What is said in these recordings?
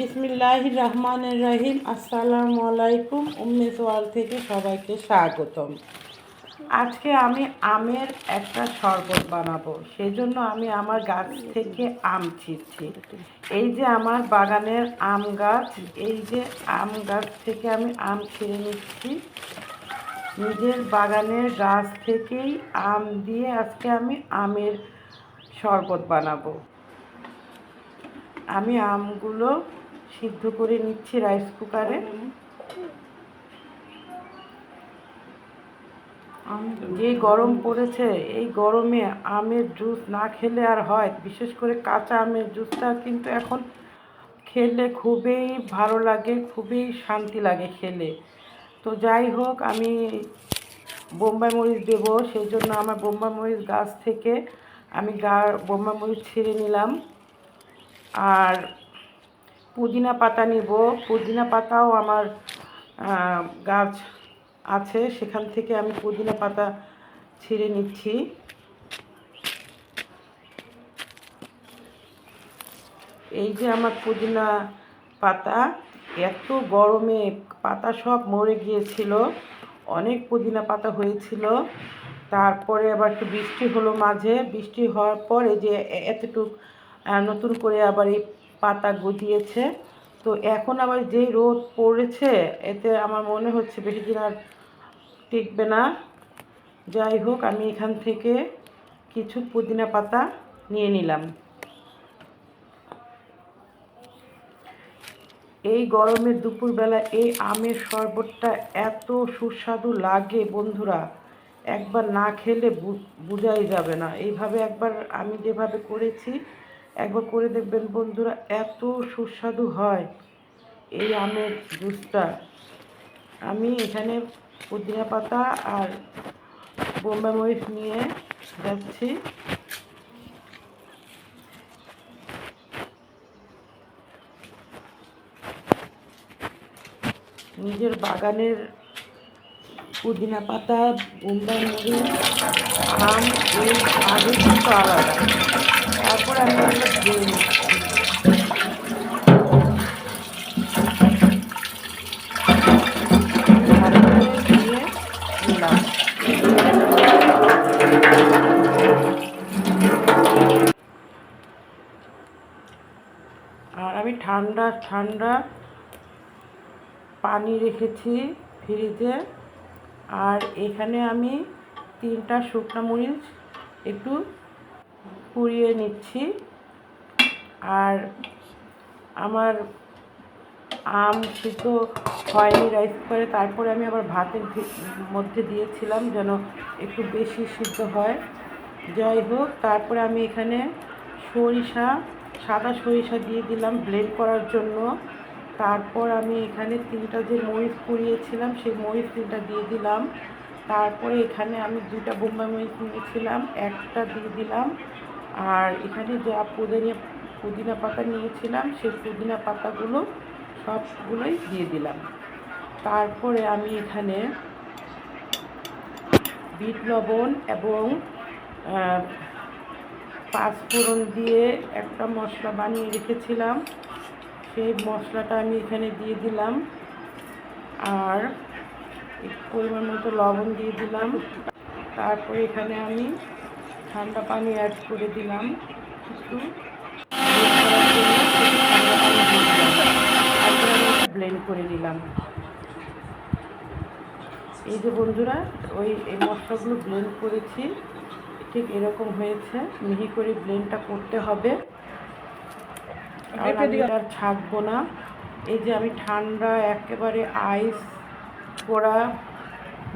বিসমিল্লাহ রহমান রহিম। আসসালামু আলাইকুম উম্মে সোয়াল থেকে সবাইকে স্বাগতম। আজকে আমি আমের একটা শরবত বানাবো। সেজন্য আমি আমার গাছ থেকে আম ছিঁড়ছি এই যে আমার বাগানের আম গাছ, এই যে আম গাছ থেকে আমি আম ছিঁড়ে নিচ্ছি। নিজের বাগানের গাছ থেকেই আম দিয়ে আজকে আমি আমের শরবত বানাবো। আমি আমগুলো সিদ্ধ করে নিচ্ছি রাইস কুকারে। যে গরম পড়েছে, এই গরমে আমের জুস না খেলে আর হয়, বিশেষ করে কাঁচা আমের জুসটা কিন্তু এখন খেলে খুবই ভালো লাগে, খুবই শান্তি লাগে খেলে। তো যাই হোক, আমি বোম্বাই মরিচ দেবো, সেই জন্য আমার বোম্বাই মরিচ গাছ থেকে আমি গা, বোম্বাই মরিচ ছিঁড়ে নিলাম। আর পুদিনা পাতা নিব। পুদিনা পাতাও আমার গাছ আছে। সেখান থেকে আমি পুদিনা পাতা ছিঁড়ে নিচ্ছি। এই যে আমার পুদিনা পাতা, এত গরমে পাতা সব মরে গিয়েছিল। অনেক পুদিনা পাতা হয়েছিল। তারপরে আবার একটু বৃষ্টি হলো মাঝে। বৃষ্টি হওয়ার পরে যে এ- এতটুক নতুন করে আবার এই পাতা গজিয়েছে তো এখন আবার যেই রোদ পড়েছে, এতে আমার মনে হচ্ছে বেশি দিন আর টিকবে না। যাই হোক, আমি এখান থেকে কিছু পুদিনা পাতা নিয়ে নিলাম। এই গরমের দুপুরবেলা এই আমের শরবতটা এত সুস্বাদু লাগে বন্ধুরা। একবার না খেলে বোঝাই যাবে না। এইভাবে একবার আমি যেভাবে করেছি একবার করে দেখবেন বন্ধুরা, এত সুস্বাদু হয় এই আমের জুসটা। আমি এখানে পুদিনা পাতা আর বোম্বাই মরিচ নিয়ে যাচ্ছি। নিজের বাগানের পুদিনা পাতা, বোম্বাই মরিচ, আম এই আগে কিন্তু আলাদা। তারপর আমি আর আমি ঠান্ডা ঠান্ডা পানি রেখেছি ফ্রিজে। আর এখানে আমি তিনটা শুকনো মরিচ একটু পুড়িয়ে নিচ্ছি। আর আমার আম সিদ্ধ হয়নি রাইস করে তারপরে আমি আবার ভাতের মধ্যে দিয়েছিলাম যেন একটু বেশি সিদ্ধ হয়। যাই হোক, তারপরে আমি এখানে সরিষা, সাদা সরিষা দিয়ে দিলাম ব্লেন্ড করার জন্য। তারপর আমি এখানে তিনটা যে মরিচ পুড়িয়েছিলাম, সেই মরিচ তিনটা দিয়ে দিলাম। তারপরে এখানে আমি দুটা বোম্বাই মরিচ নিয়েছিলাম, একটা দিয়ে দিলাম। আর এখানে যা পুদিনা পুদিনা পাতা নিয়েছিলাম, সেই পুদিনা পাতাগুলো সবগুলোই দিয়ে দিলাম। তারপরে আমি এখানে বিট লবণ এবং পাঁচফোড়ন দিয়ে একটা মশলা বানিয়ে রেখেছিলাম। সেই মশলাটা আমি এখানে দিয়ে দিলাম। আর পরিমাণ মতো লবণ দিয়ে দিলাম। তারপরে এখানে আমি ঠান্ডা পানি অ্যাড করে দিলাম একটু। ব্লেন্ড করে দিলাম এই যে বন্ধুরা ওই এই মশলাগুলো ব্লেন্ড করেছি। ঠিক এরকম হয়েছে মিহি করে ব্লেন্ডটা করতে হবে। আর ছাকবো না। এই যে আমি ঠান্ডা একেবারে আইস করা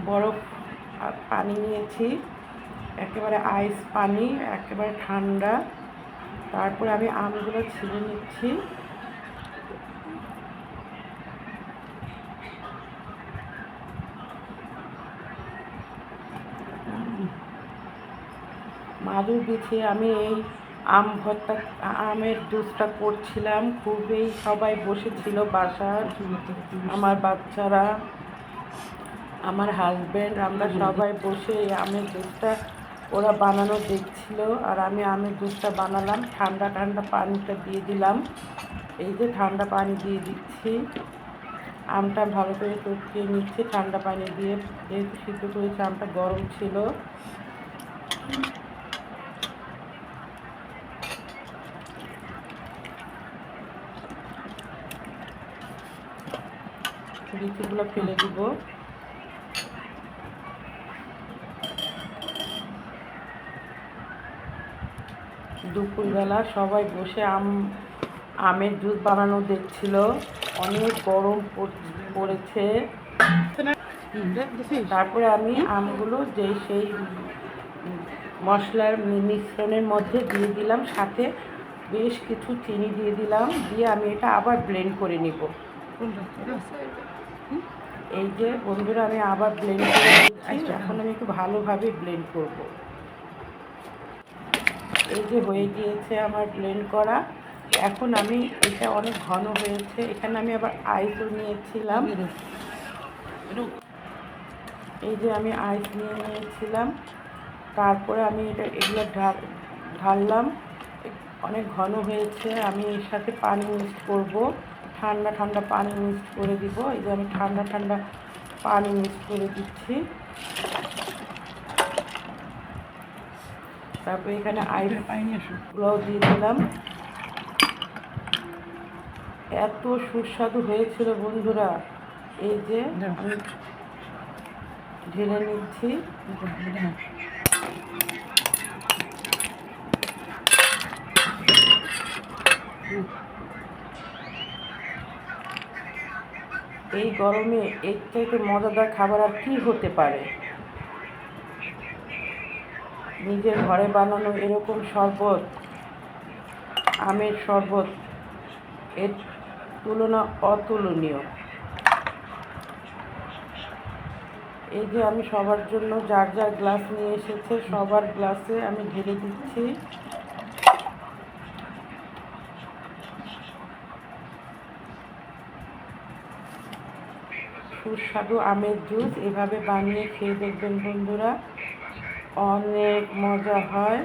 বরফ আর পানি নিয়েছি। একেবারে আইস পানি, একেবারে ঠান্ডা। তারপরে আমি আমগুলো ছিঁড়ে নিচ্ছি। মাদুর বিছিয়ে আমি এই আম ভর্তা, আমের জুসটা করছিলাম। খুবই সবাই বসেছিল বাসার। আমার বাচ্চারা, আমার হাজব্যান্ড আমরা সবাই বসে এই আমের জুসটা ওরা বানানো দেখছিল আর আমি আমের জুসটা বানালাম। ঠান্ডা ঠান্ডা পানিটা দিয়ে দিলাম। এই যে ঠান্ডা পানি দিয়ে দিচ্ছি। আমটা ভালো করে টপকিয়ে নিচ্ছি ঠান্ডা পানি দিয়ে। যেহেতু সিদ্ধ করেছি, আমটা গরম ছিল। বিচিগুলো ফেলে দিব। দুপুরবেলা সবাই বসে আম আমের জুস বানানো দেখছিল। অনেক গরম পড়- পড়েছে। তারপরে আমি আমগুলো যে সেই মশলার মিশ্রণের মধ্যে দিয়ে দিলাম। সাথে বেশ কিছু চিনি দিয়ে দিলাম। দিয়ে আমি এটা আবার ব্লেন্ড করে নিব। এই যে বন্ধুরা আমি আবার ব্লেন্ড করে নিচ্ছি। এখন আমি একটু ভালোভাবে ব্লেন্ড করব। এই যে হয়ে গিয়েছে আমার ব্লেন্ড করা। এখন আমি এটা অনেক ঘন হয়েছে। এখানে আমি আবার আইসও নিয়েছিলাম। এই যে আমি আইস নিয়ে নিয়েছিলাম। তারপরে আমি এটা এগুলো ঢাল, ঢাললাম। অনেক ঘন হয়েছে। আমি এর সাথে পানি মিক্সড করব। ঠান্ডা ঠান্ডা পানি মিক্সড করে দিব। এই যে আমি ঠান্ডা ঠান্ডা পানি মিক্সড করে দিচ্ছি। তারপরে এখানে আইস গুলোও দিয়ে দিলাম। এত সুস্বাদু হয়েছিল বন্ধুরা। এই যে ঢেলে নিচ্ছি। এই গরমে এর থেকে মজাদার খাবার আর কী হতে পারে? নিজের ঘরে বানানো এরকম শরবত, আমের শরবত, এর তুলনা অতুলনীয়। এই যে আমি সবার জন্য যার যার গ্লাস নিয়ে এসেছে, সবার গ্লাসে আমি ঢেলে দিচ্ছি। সুস্বাদু আমের জুস এভাবে বানিয়ে খেয়ে দেখবেন বন্ধুরা। অনেক মজা হয়।